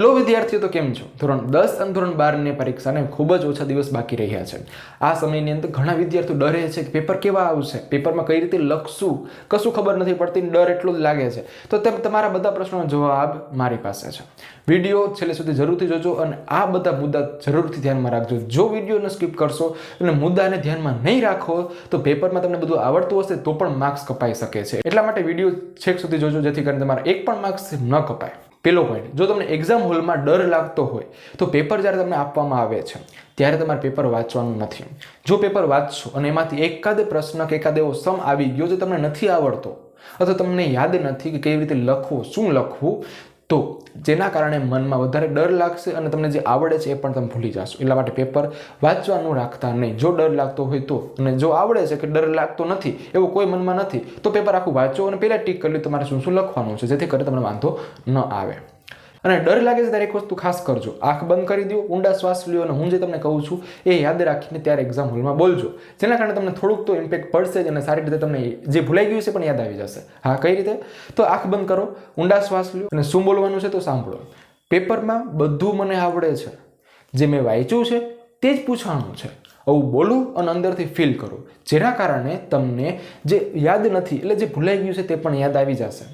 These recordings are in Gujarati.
હેલો વિદ્યાર્થીઓ, તો કેમ છો? ધોરણ દસ અને ધોરણ બારની પરીક્ષાને ખૂબ જ ઓછા દિવસ બાકી રહ્યા છે. આ સમયની અંદર ઘણા વિદ્યાર્થીઓ ડરે છે કે પેપર કેવા આવશે? પેપરમાં કઈ રીતે લખશું? કશું ખબર નથી પડતી ડર એટલો જ લાગે છે. તો તેમ તમારા બધા પ્રશ્નોનો જવાબ મારી પાસે છે. વીડિયો છેલ્લે સુધી જરૂરથી જોજો અને આ બધા મુદ્દા જરૂરથી ધ્યાનમાં રાખજો. જો વિડીયોને સ્કીપ કરશો અને મુદ્દાને ધ્યાનમાં નહીં રાખો તો પેપરમાં તમને બધું આવડતું હશે તો પણ માર્ક્સ કપાઈ શકે છે. એટલા માટે વીડિયો છેક સુધી જોજો જેથી કરીને તમારા એક પણ માર્ક્સ ન કપાય. પેલો પોઈન્ટ જો તમને એક્ઝામ હોલમાં ડર લાગતો હોય, તો પેપર જ્યારે તમને આપવામાં આવે છે, ત્યારે તમારે પેપર વાંચવાનું નથી. જો પેપર વાંચશો અને એમાંથી એકાદ પ્રશ્ન કે એકાદ એવો સમ આવી ગયો જે તમને નથી આવડતો, અથવા તમને યાદ નથી કે કેવી રીતે લખવું, શું લખવું તો જેના કારણે મનમાં વધારે ડર લાગશે અને તમને જે આવડે છે એ પણ તમે ભૂલી જશો. એટલા માટે પેપર વાંચવાનું રાખતા નહીં. જો ડર લાગતો હોય તો અને જો આવડે છે કે ડર લાગતો નથી, એવું કોઈ મનમાં નથી, તો પેપર આખું વાંચો અને પહેલાં ટીક કરી લો. તમારે શું શું લખવાનું છે? જેથી કરીને તમને વાંધો ન આવે. અને ડર લાગે છે ત્યારે એક વસ્તુ ખાસ કરજો. આંખ બંધ કરી દો, ઊંડા શ્વાસ લ્યો અને હું જે તમને કહું છું, એ યાદ રાખીને ત્યારે એક્ઝામ હોલમાં બોલજો. જેના કારણે તમને થોડુંક તો ઇમ્પેક્ટ પડશે જ અને સારી રીતે તમને જે ભૂલાઈ ગયું છે પણ યાદ આવી જશે. હા, કઈ રીતે? તો આંખ બંધ કરો, ઊંડા શ્વાસ લ્યો અને શું બોલવાનું છે તો સાંભળો. પેપરમાં બધું મને આવડે છે. જે મેં વાંચ્યું છે તે જ પૂછવાનું છે. આવું બોલું અને અંદરથી ફીલ કરો. જેના કારણે તમને જે યાદ નથી, એટલે જે ભૂલાઈ ગયું છે તે પણ યાદ આવી જશે.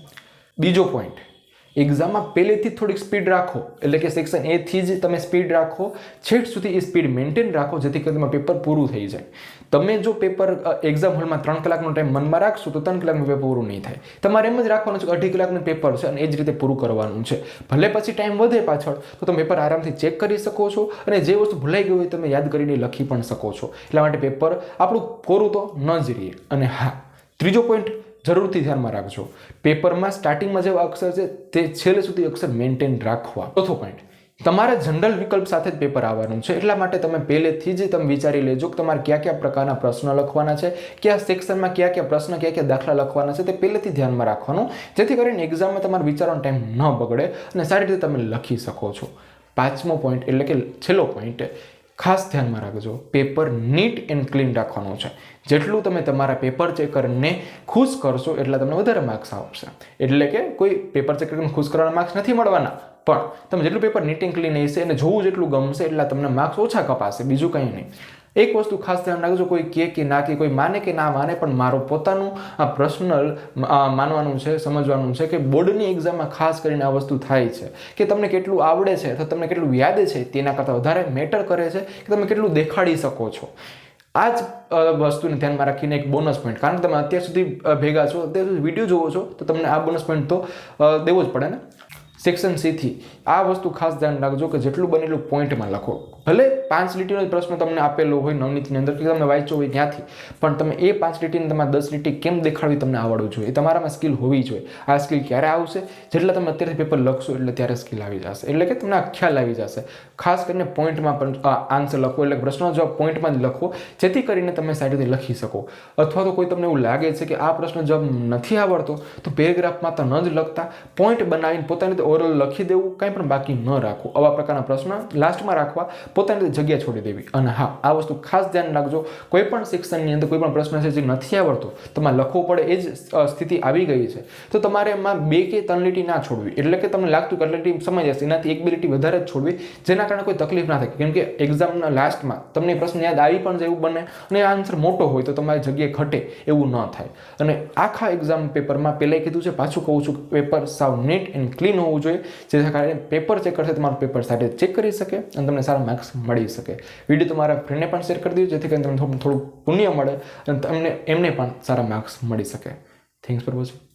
બીજો પોઈન્ટ એક્ઝામમાં પહેલેથી થોડીક સ્પીડ રાખો. એટલે કે સેક્શન એથી જ તમે સ્પીડ રાખો. છેક સુધી એ સ્પીડ મેન્ટેન રાખો, જેથી કરીને પેપર પૂરું થઈ જાય. તમે જો પેપર એક્ઝામ હોલમાં ત્રણ કલાકનો ટાઈમ મનમાં રાખશો, તો ત્રણ કલાકનું પેપર પૂરું નહીં થાય. તમારે એમ જ રાખવાનું છે કે અઢી કલાકનું પેપર છે અને એ જ રીતે પૂરું કરવાનું છે. ભલે પછી ટાઈમ વધે પાછળ, તો તમે પેપર આરામથી ચેક કરી શકો છો અને જે વસ્તુ ભૂલાઈ ગયું હોય તમે યાદ કરીને લખી પણ શકો છો. એટલા માટે પેપર આપણું કોરું તો ન જ રહીએ. અને હા, ત્રીજો પોઈન્ટ જરૂરથી ધ્યાનમાં રાખજો. પેપરમાં સ્ટાર્ટિંગમાં જે અક્ષર છે, તે છેલ્લે સુધી અક્ષર મેન્ટેન રાખવા. ચોથો પોઈન્ટ તમારે જનરલ વિકલ્પ સાથે જ પેપર આવવાનું છે. એટલા માટે તમે પહેલેથી જ તમે વિચારી લેજો કે તમારે કયા કયા પ્રકારના પ્રશ્ન લખવાના છે, કયા સેક્શનમાં કયા કયા પ્રશ્ન, કયા કયા દાખલા લખવાના છે, તે પહેલેથી ધ્યાનમાં રાખવાનું. જેથી કરીને એક્ઝામમાં તમારે વિચારવાનો ટાઈમ ન બગડે અને સારી રીતે તમે લખી શકો છો. પાંચમો પોઈન્ટ એટલે કે છેલ્લો પોઈન્ટ ખાસ ધ્યાનમાં રાખજો, પેપર નીટ એન્ડ ક્લીન રાખવાનું છે. જેટલું તમે તમારા પેપર ચેકરને ખુશ કરશો એટલા તમને વધારે માર્ક્સ આવશે. એટલે કે કોઈ પેપર ચેકરને ખુશ કરવાના માર્ક્સ નથી મળવાના. પણ તમે જેટલું પેપર નીટ એન્ડ ક્લીન હશે અને જોવું જેટલું ગમશે એટલા તમને માર્ક્સ ઓછા કપાશે, બીજું કંઈ નહીં. એક વસ્તુ ખાસ ધ્યાન રાખજો, કોઈ કે કે ના, કે કોઈ માને કે ના માને, પણ મારો પોતાનું આ પર્સનલ માનવાનું છે, સમજવાનું છે કે બોર્ડની એક્ઝામમાં ખાસ કરીને આ વસ્તુ થાય છે. કે તમને કેટલું આવડે છે, અથવા તમને કેટલું યાદ છે, તેના કરતાં વધારે મેટર કરે છે, કે તમે કેટલું દેખાડી શકો છો. આ જ વસ્તુને ધ્યાનમાં રાખીને એક બોનસ પોઈન્ટ કારણ કે તમે અત્યાર સુધી ભેગા છો, અત્યાર સુધી વીડિયો જોવો છો, તો તમને આ બોનસ પોઈન્ટ તો દેવો જ પડે ને? સેક્શન સીથી આ વસ્તુ ખાસ ધ્યાન રાખજો કે જેટલું બનેલું પોઈન્ટમાં લખો. ભલે પાંચ લીટીનો જ પ્રશ્ન તમને આપેલો હોય નવનીતિની અંદર કે તમે વાંચ્યો હોય ત્યાંથી પણ તમે એ પાંચ લીટીને તમારે દસ લીટી કેમ દેખાડવી તમને આવડવું જોઈએ? એ તમારામાં સ્કિલ હોવી જોઈએ. આ સ્કિલ ક્યારે આવશે? જેટલા તમે અત્યારથી પેપર લખશો એટલે ત્યારે સ્કિલ આવી જશે. એટલે કે તમને આ ખ્યાલ આવી જશે. ખાસ કરીને પોઈન્ટમાં પણ આન્સર લખો. એટલે પ્રશ્નનો જવાબ પોઈન્ટમાં જ લખો. જેથી કરીને તમે સારી રીતે લખી શકો. અથવા તો કોઈ તમને એવું લાગે છે કે આ પ્રશ્ન જવાબ નથી આવડતો, તો પેરેગ્રાફમાં તો ન જ લખતા. પોઈન્ટ બનાવીને પોતાની ઓરલ લખી દેવું, કંઈ પણ બાકી ન રાખવું. આવા પ્રકારના પ્રશ્ન લાસ્ટમાં રાખવા, પોતાની જગ્યા છોડી દેવી. અને હા, આ વસ્તુ ખાસ ધ્યાન રાખજો. કોઈ પણ શિક્ષણની અંદર કોઈ પણ પ્રશ્ન છે જે નથી આવડતો, તમારે લખવો પડે, એ જ સ્થિતિ આવી ગઈ છે. તો તમારે એમાં બે કે ત્રણ લીટી ના છોડવી. એટલે કે તમને લાગતું કે લીટી સમય જશે, એનાથી એક બે લીટી વધારે જ છોડવી, જેના કારણે કોઈ તકલીફ ના થાય. કેમ કે એક્ઝામના લાસ્ટમાં તમને પ્રશ્ન યાદ આવી પણ એવું બને, અને આન્સર મોટો હોય તો તમારી જગ્યાએ ઘટે એવું ન થાય. અને આખા એક્ઝામ પેપરમાં પહેલાં કીધું છે, પાછું કહું છું પેપર સાવ નીટ એન્ડ ક્લીન હોવું જોઈએ. જેના કારણે પેપર ચેક કરશે તમારું પેપર સાથે ચેક કરી શકે અને તમને સારા માર્ક્સ મળી શકે. વીડિયો તમારા ફ્રેન્ડને પણ શેર કરી દેજો જેથી કરીને તમને થોડું થોડું પુણ્ય મળે અને તમને, એમને પણ સારા માર્ક્સ મળી શકે. Thanks for watching